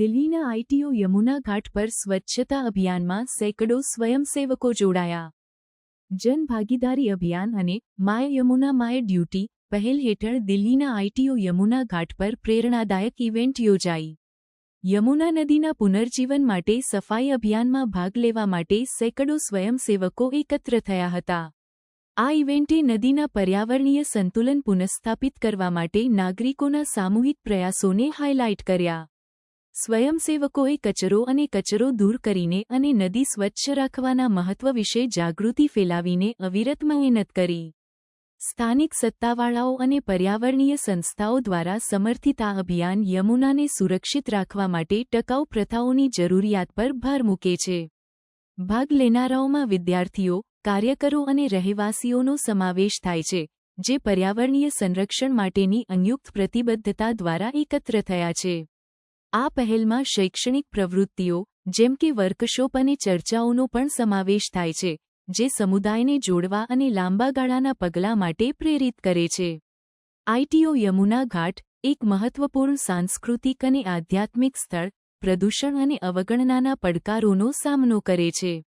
દિલ્હીના આઈટીઓ યમુના ઘાટ પર સ્વચ્છતા અભિયાનમાં સેંકડો સ્વયંસેવકો જોડાયા. જનભાગીદારી અભિયાન અને માય યમુના માય ડ્યુટી પહેલ હેઠળ દિલ્હીના આઈટીઓ યમુના ઘાટ પર પ્રેરણાદાયક ઇવેન્ટ યોજાઈ. યમુના નદીના પુનર્જીવન માટે સફાઈ અભિયાનમાં ભાગ લેવા માટે સેંકડો સ્વયંસેવકો એકત્ર થયા હતા. આ ઇવેન્ટે નદીના પર્યાવરણીય સંતુલન પુનઃસ્થાપિત કરવા માટે નાગરિકોના સામૂહિક પ્રયાસોને હાઇલાઇટ કર્યા. સ્વયંસેવકોએ કચરો અને કચરો દૂર કરીને અને નદી સ્વચ્છ રાખવાના મહત્વ વિશે જાગૃતિ ફેલાવીને અવિરત મહેનત કરી. સ્થાનિક સત્તાવાળાઓ અને પર્યાવરણીય સંસ્થાઓ દ્વારા સમર્થિત આ અભિયાન યમુનાને સુરક્ષિત રાખવા માટે ટકાઉ પ્રથાઓની જરૂરિયાત પર ભાર મૂકે છે. ભાગ લેનારાઓમાં વિદ્યાર્થીઓ, કાર્યકરો અને રહેવાસીઓનો સમાવેશ થાય છે, જે પર્યાવરણીય સંરક્ષણ માટેની અંયુક્ત પ્રતિબદ્ધતા દ્વારા એકત્ર થયા છે. આ પહેલમાં શૈક્ષણિક પ્રવૃત્તિઓ, જેમ કે વર્કશોપ અને ચર્ચાઓનો પણ સમાવેશ થાય છે, જે સમુદાયને જોડવા અને લાંબા ગાળાના પગલાં માટે પ્રેરિત કરે છે. આઈટીઓ યમુના ઘાટ, એક મહત્વપૂર્ણ સાંસ્કૃતિક અને આધ્યાત્મિક સ્થળ, પ્રદૂષણ અને અવગણનાના પડકારોનો સામનો કરે છે.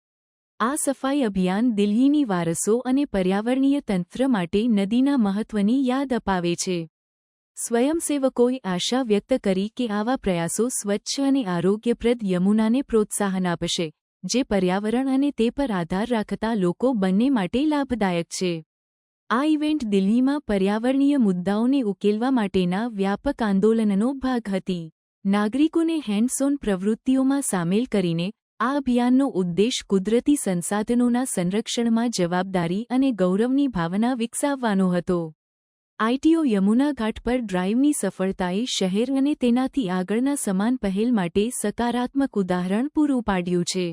આ સફાઈ અભિયાન દિલ્હીની વારસો અને પર્યાવરણીય તંત્ર માટે નદીના મહત્વની યાદ અપાવે છે. સ્વયંસેવકોએ આશા વ્યક્ત કરી કે આવા પ્રયાસો સ્વચ્છ અને આરોગ્યપ્રદ યમુનાને પ્રોત્સાહન આપશે, જે પર્યાવરણ અને તે પર આધાર રાખતા લોકો બંને માટે લાભદાયક છે. આ ઇવેન્ટ દિલ્હીમાં પર્યાવરણીય મુદ્દાઓને ઉકેલવા માટેના વ્યાપક આંદોલનનો ભાગ હતી. નાગરિકોને હેન્ડસોન પ્રવૃત્તિઓમાં સામેલ કરીને આ અભિયાનનો ઉદ્દેશ કુદરતી સંસાધનોના સંરક્ષણમાં જવાબદારી અને ગૌરવની ભાવના વિકસાવવાનો હતો. આઈટીઓ યમુના ઘાટ પર ડ્રાઈવની સફળતાએ શહેર અને તેનાથી આગળના સમાન પહેલ માટે સકારાત્મક ઉદાહરણ પૂરું પાડ્યું છે.